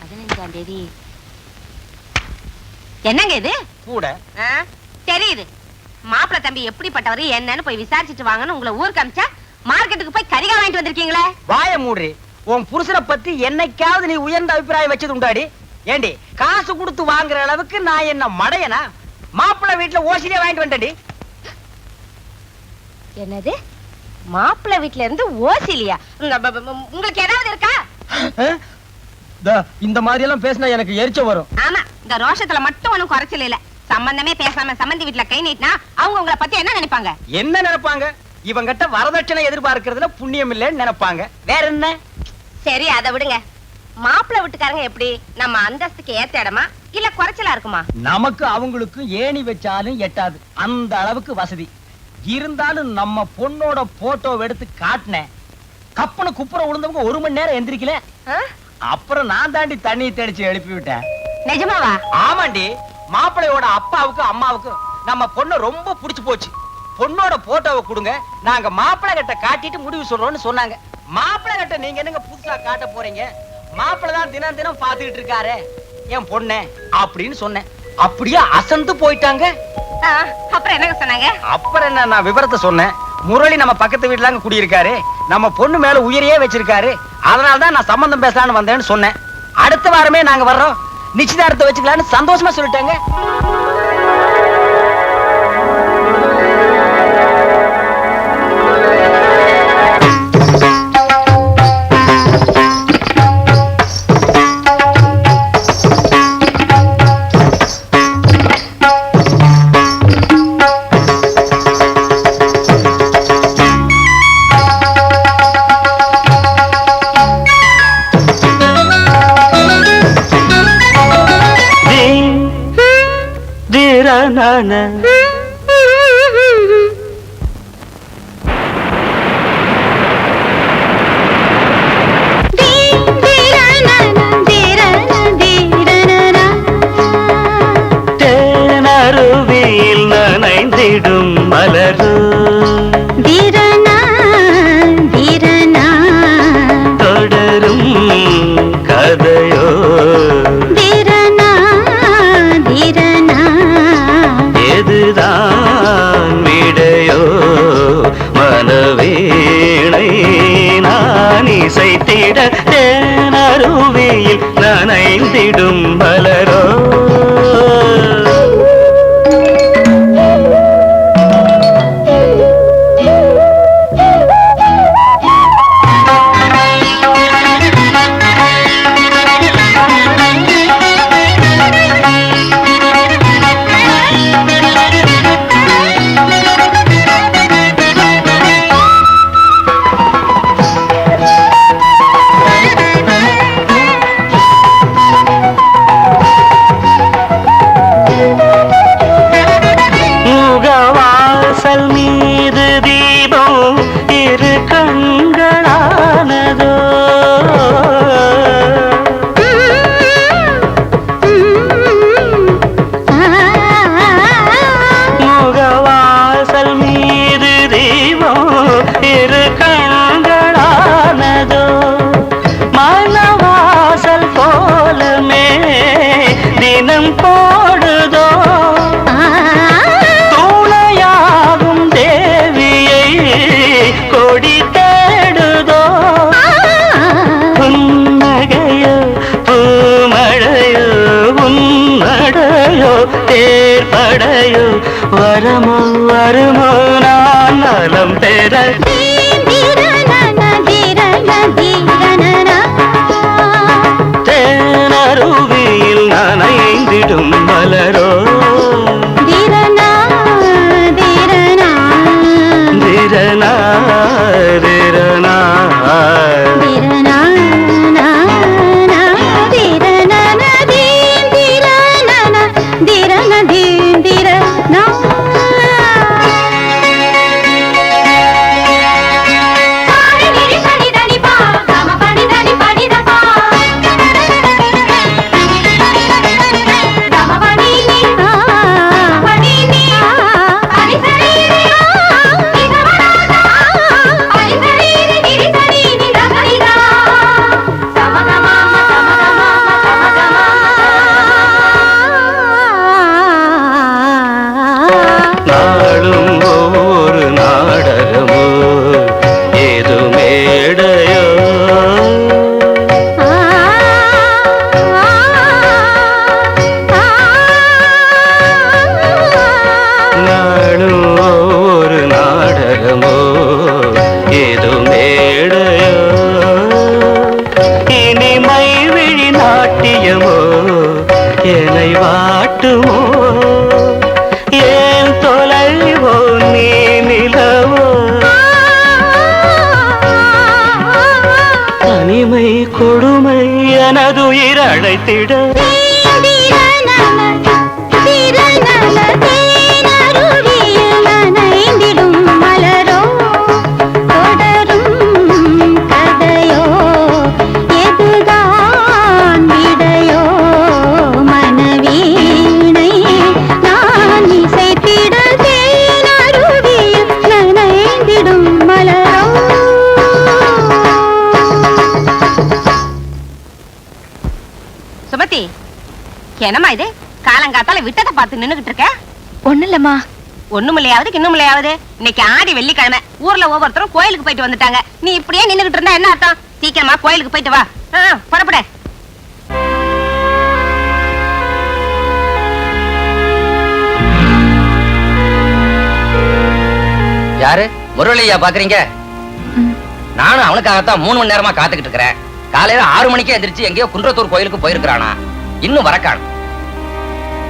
பதினஞ்சாம் தேதி. என்னங்க இது? கூட? தெரியுது. மாப்பிள்ளை தம்பி எப்படிப்பட்டவர் என்னன்னு போய் விசாரிச்சுட்டு வாங்கன்னு உங்களை ஊருக்கு அமிச்சா மார்க்கெட்டுக்கு போய் கரிகா வாங்கிட்டு வந்திருக்கீங்களே? வாய மூடுறி. உன் புருஷனை பத்தி என்னைக்காவது நீ உயர்ந்த அபிப்பிராயம் வச்சது உண்டாடி. ஏண்டி காசு கொடுத்து வாங்குற அளவுக்கு நான் என்ன மடையனா? மாப்பிள்ளை வீட்டுல ஓசிலே வாங்கிட்டு வந்துட்டடி என்னது? மாப்பிள்ளை வீட்ல இருந்து ஓசிலியா? உங்களுக்கு ஏதாவது இருக்கா? இந்த மாதிரி எல்லாம் பேசினா எனக்கு எரிச்ச வரும். ஆமா இந்த ரோஷத்துல மட்டும் ஒண்ணும் குறைச்சல் இல்ல. சம்பந்தமே பேசாம சம்பந்தி வீட்ல கை நீட்டினா அவங்க உங்களை பத்தி என்ன நினைப்பாங்க? என்ன நினைப்பாங்க? இவங்கிட்ட வரதட்சணை எதிர்பார்க்கறதுல புண்ணியம் இல்லைன்னு நினைப்பாங்க. வேற என்ன? சரி அதை விடுங்க. மாப்பிள்ளை வீட்டுக்காரங்க எப்படி? நம்ம அந்தஸ்துக்கு ஏத்த இடமா? இல்ல குறைச்சலா இருக்குமா? நமக்கு அவங்களுக்கு ஏணி வச்சாலும் எட்டாது. அந்த அளவுக்கு வசதி. இருந்தாலும் நம்ம பொண்ணோட போட்டோ எடுத்து காட்டினேன். கப்பன குப்புற விழுந்தவங்க ஒரு மணி நேரம் எந்திரிக்கல? அப்புறம் நான் தாண்டி தண்ணி தெளிச்சு எழுப்பி விட்டேன். நிஜமாவா? ஆமாண்டி மாப்பிள்ளையோட அப்பாவுக்கு அம்மாவுக்கு நம்ம பொண்ணு ரொம்ப பிடிச்சு போச்சு. பொண்ணோட போட்டோவை கொடுங்க நாங்க மாப்பிள்ளை கிட்ட காட்டிட்டு முடிவு சொல்றோம்னு சொன்னாங்க. மாப்பிள்ளை கிட்ட நீங்க என்னங்க புதுசா காட்ட போறீங்க? மாப்பிள்ளை தான் தினம் தினம் பாத்துக்கிட்டு இருக்காரு. என் பொண்ணு அப்படின்னு சொன்னேன். அப்படியே அசந்து போயிட்டாங்க. அப்புறம் என்னங்க சொன்னாங்க? அப்புறம் என்ன நான் விவரத்தை சொன்னேன். முரளி நம்ம பக்கத்து வீட்டுல குடியிருக்காரு. நம்ம பொண்ணு மேல உயிரையே வச்சிருக்காரு. அதனால தான் நான் சம்பந்தம் பேசலான்னு வந்தேன்னு சொன்னேன். அடுத்த வாரமே நாங்க வர்றோம். நிச்சயதார்த்தம் வச்சுக்கலான்னு சந்தோஷமா சொல்லிட்டேங்க. நான? கொடி தேடுதோ? புன்னகையோ பூமழையோ உன்னடையோ தேர்படையோ வரமோ வருமோ நான் நலம் பெற எனதுயிர் என்னம்மா இது? காலங்காத்தால விட்டதை பார்த்து நின்னுகிட்டு இருக்க? ஒண்ணு இல்லம்மா ஒண்ணுமில்லையாவது கிண்ணுமில்லையாவது? இன்னைக்கு ஆடி வெள்ளிக்கிழமை. ஊர்ல ஒவ்வொருத்தரும் கோயிலுக்கு போயிட்டு வந்துட்டாங்க. நீ இப்படியே நின்னுகிட்டு இருந்தா என்ன அர்த்தம்? சீக்கிரமா கோயிலுக்கு போயிட்டு வா. புறப்படு. யாரு? முரளியா பாக்குறீங்க? நானும் அவனுக்காகத்தான் மூணு மணி நேரமா காத்துக்கிட்டு இருக்கிறேன். காலையில ஆறு மணிக்கே எந்திரிச்சு எங்கேயோ குன்றத்தூர் கோயிலுக்கு போயிருக்கிறானா? இன்னும் வரக்கான்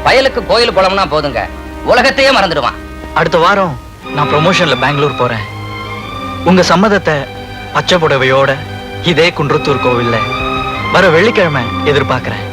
வயலுக்கு கோயில் குளம்னா போதுங்க. உலகத்தையே மறந்துடுவான். அடுத்த வாரம் நான் ப்ரொமோஷன்ல பெங்களூர் போறேன். உங்க சம்மதத்தை பச்சை புடவையோட இதே குன்றத்தூர் கோவில்ல வர வெள்ளிக்கிழமை எதிர்பார்க்கிறேன்.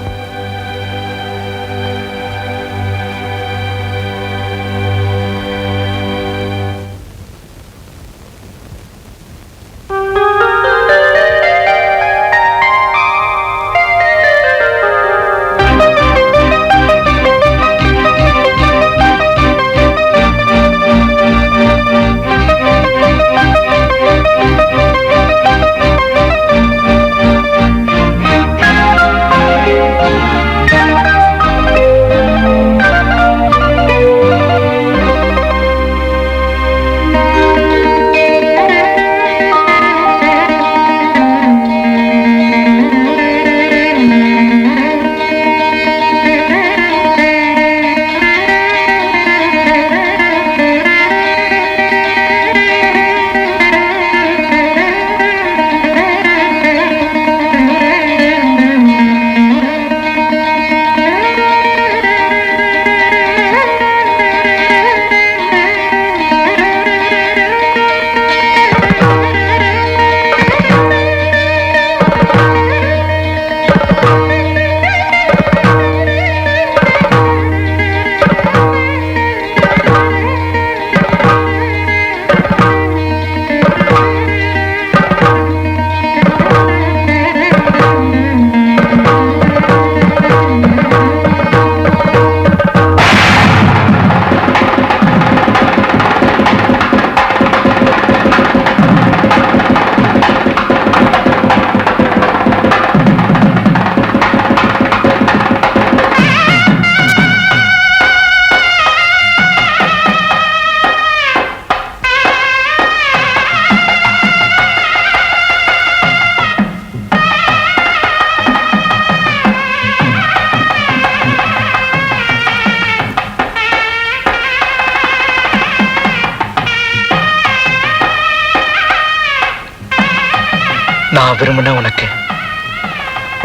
நான் விரும்பின உனக்கு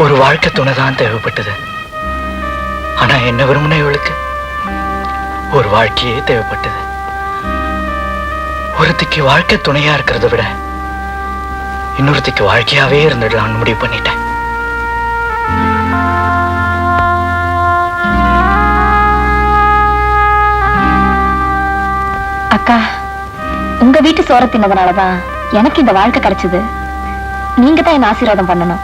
ஒரு வாழ்க்கை துணை தான் தேவைப்பட்டது. ஆனா என்ன விரும்பின இவளுக்கு? ஒரு வாழ்க்கையே தேவைப்பட்டது. ஒருத்திக்கு வாழ்க்கை துணையா இருக்கிறத விட இன்னொருத்திக்கு வாழ்க்கையாவே இருந்துடலாம்னு முடிவு பண்ணிட்டேன். அக்கா உங்க வீட்டு சோற தின்னதுனாலதான் எனக்கு இந்த வாழ்க்கை கிடைச்சது. நீங்க தான் என்ன ஆசீர்வாதம் பண்ணணும்.